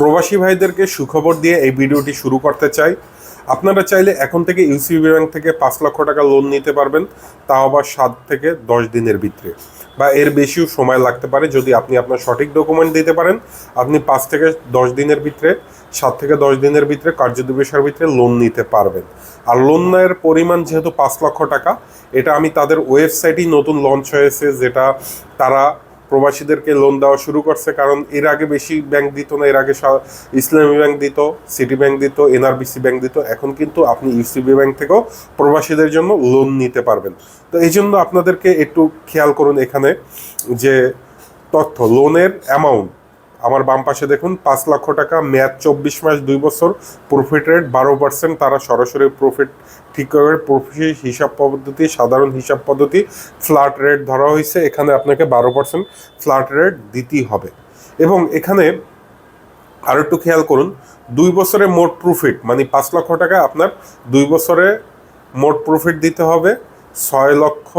প্রবাসী ভাইদেরকে সুখবর দিয়ে এই ভিডিওটি শুরু করতে চাই। আপনারা চাইলে এখন থেকে ইউসিবি ব্যাংক থেকে পাঁচ লক্ষ টাকা লোন নিতে পারবেন, তাও আবার সাত থেকে দশ দিনের ভিতরে। বা এর বেশিও সময় লাগতে পারে যদি আপনি আপনার সঠিক ডকুমেন্ট দিতে পারেন। আপনি পাঁচ থেকে দশ দিনের ভিতরে, সাত থেকে দশ দিনের ভিতরে, কার্যদিবসের ভিতরে লোন নিতে পারবেন। আর লোন নেয়ের পরিমাণ যেহেতু পাঁচ লক্ষ টাকা, এটা আমি তাদের ওয়েবসাইটেই নতুন লঞ্চ হয়েছে, যেটা তারা প্রবাসীদেরকে লোন দেওয়া শুরু করছে, কারণ এর আগে বেশি ব্যাংক দিত না, এর আগে ইসলামী ব্যাংক দিত সিটি ব্যাংক দিত এনআরবিসি ব্যাংক দিত। এখন কিন্তু আপনি ইউসিবি ব্যাংক থেকেও প্রবাসীদের জন্য লোন নিতে পারবেন। তো এই জন্য আপনাদেরকে একটু খেয়াল করুন এখানে যে তথ্য লোনের অ্যামাউন্ট আমার বাম পাশে দেখুন, পাঁচ লক্ষ টাকা, মেয়াদ চব্বিশ মাস, দুই বছর প্রফিট রেট বারো পার্সেন্ট তারা সরাসরি প্রফিট ঠিক করে প্রফিট হিসাব পদ্ধতি, সাধারণ হিসাব পদ্ধতি ফ্ল্যাট রেট ধরা হয়েছে, এখানে আপনাকে বারো পার্সেন্ট ফ্ল্যাট রেট দিতেই হবে। এবং এখানে আরও একটু খেয়াল করুন, দুই বছরে মোট প্রফিট মানে পাঁচ লক্ষ টাকা আপনার দুই বছরে মোট প্রফিট দিতে হবে, ছয় লক্ষ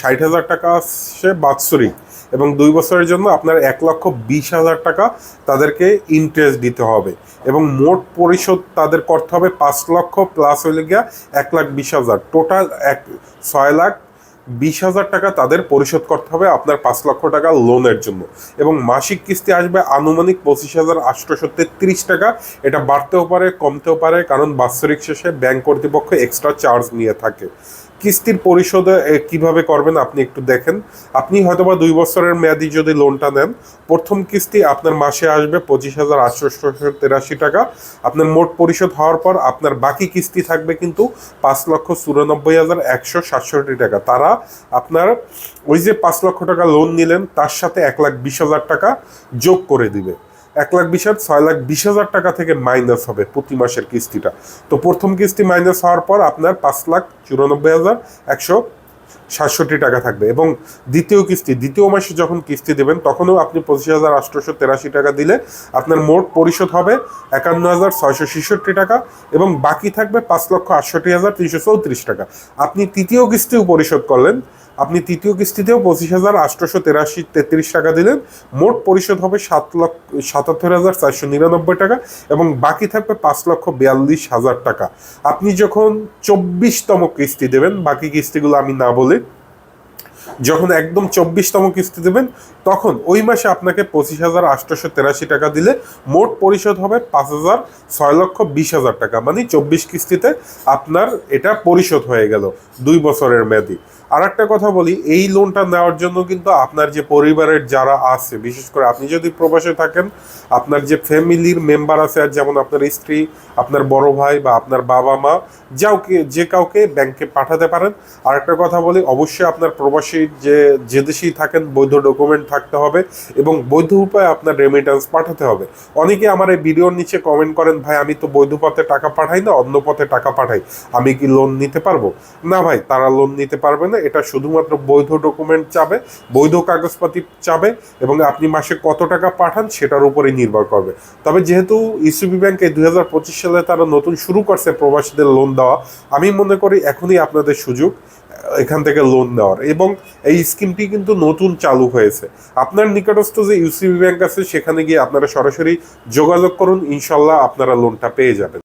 ষাট হাজার টাকা আসছে বাৎসরিক এবং দুই বছরের জন্য আপনার এক লক্ষ বিশ হাজার টাকা তাদেরকে ইন্টারেস্ট দিতে হবে এবং মোট পরিশোধ তাদের করতে হবে পাঁচ লক্ষ প্লাস হইলে গিয়া এক লাখ বিশ হাজার। টোটাল এক ছয় লাখ বিশ হাজার টাকা তাদের পরিশোধ করতে হবে আপনার পাঁচ লক্ষ টাকা লোনের জন্য। এবং মাসিক কিস্তি আসবে আনুমানিক পঁচিশ হাজার আটশোশো তেত্রিশ টাকা। এটা বাড়তেও পারে, কমতেও পারে, কারণ বাৎসরিক শেষে ব্যাংক কর্তৃপক্ষ এক্সট্রা চার্জ নিয়ে থাকে। কিস্তির পরিশোধ কীভাবে করবেন আপনি একটু দেখেন। আপনি হয়তোবা দুই বছরের মেয়াদি যদি লোনটা নেন, প্রথম কিস্তি আপনার মাসে আসবে পঁচিশ হাজার আটশোশো তেরাশি টাকা। আপনার মোট পরিশোধ হওয়ার পর আপনার বাকি কিস্তি থাকবে কিন্তু পাঁচ লক্ষ চুরানব্বই হাজার একশো সাতষট্টি টাকা। তারা আপনার ওই যে পাঁচ লক্ষ টাকা লোন নিলেন, তার সাথে এক লাখ বিশ হাজার টাকা যোগ করে দিবে। এক লাখ বিশ হাজার, ছয় লাখ বিশ হাজার টাকা থেকে মাইনাস হবে প্রতি মাসের কিস্তিটা। তো প্রথম কিস্তি মাইনাস হওয়ার পর আপনার পাঁচ লাখ চুরানব্বই হাজার একশো সাতষট্টি টাকা থাকবে এবং দ্বিতীয় কিস্তি, দ্বিতীয় মাসে যখন কিস্তি দেবেন, তখনও আপনি পঁচিশ হাজার আটশোশো তেরাশি টাকা দিলে আপনার মোট পরিশোধ হবে একান্ন হাজার ছয়শো ছেষট্টি টাকা এবং বাকি থাকবে পাঁচ লক্ষ আটষট্টি হাজার তিনশো চৌত্রিশ টাকা। আপনি তৃতীয় কিস্তিও পরিশোধ করলেন আপনি তৃতীয় কিস্তিতেও পঁচিশ হাজার আটশোশো তেরাশি তেত্রিশ টাকা দিলেন। মোট পরিশোধ হবে সাত লক্ষ, সাতাত্তর হাজার চারশো নিরানব্বই টাকা এবং বাকি থাকবে পাঁচ লক্ষ বিয়াল্লিশ হাজার টাকা। আপনি যখন চব্বিশতম কিস্তি দেবেন, বাকি কিস্তিগুলো আমি না বলি যখন একদম চব্বিশতম কিস্তি দেবেন, তখন ওই মাসে আপনাকে পঁচিশ হাজার আটশোশো তেরাশি টাকা দিলে মোট পরিশোধ হবে পাঁচ হাজার ছয় লক্ষ বিশ হাজার টাকা। মানে চব্বিশ কিস্তিতে আপনার এটা পরিশোধ হয়ে গেল দুই বছরের মেয়াদি। আর একটা কথা বলি, এই লোনটা নেওয়ার জন্য কিন্তু আপনার যে পরিবারের যারা আছে, বিশেষ করে আপনি যদি প্রবাসে থাকেন, আপনার যে ফ্যামিলির মেম্বার আছে, আর যেমন আপনার স্ত্রী, আপনার বড় ভাই বা আপনার বাবা মা, যাওকে যে কাউকে ব্যাংকে পাঠাতে পারেন। আর একটা কথা বলি, অবশ্যই আপনার প্রবাসী যে যে দেশেই থাকেন, বৈধ ডকুমেন্ট থাকতে হবে এবং বৈধ উপায়ে আপনার রেমিটেন্স পাঠাতে হবে। অনেকে আমার এই ভিডিওর নিচে কমেন্ট করেন, ভাই, আমি তো বৈধ পথে টাকা পাঠাই না, অন্য পথে টাকা পাঠাই। আমি কি লোন নিতে পারব? না ভাই, তারা লোন নিতে পারবে না। এটা শুধুমাত্র বৈধ ডকুমেন্ট চাবে, বৈধ কাগজপাতি চাবে এবং আপনি মাসে কত টাকা পাঠান সেটার উপরেই নির্ভর করবে। তবে যেহেতু ইসিবি ব্যাংকে দুই হাজার পঁচিশ সালে তারা নতুন শুরু করছে প্রবাসীদের লোন দেওয়া, আমি মনে করি এখনই আপনাদের সুযোগ। এখান থেকে লোন দেওয়ার এবং এই স্কিমটি কিন্তু নতুন চালু হয়েছে। আপনার নিকটস্থ যে ইউসিবি ব্যাংক আছে, সেখানে গিয়ে আপনারা সরাসরি যোগাযোগ করুন, ইনশাল্লাহ আপনারা লোনটা পেয়ে যাবেন।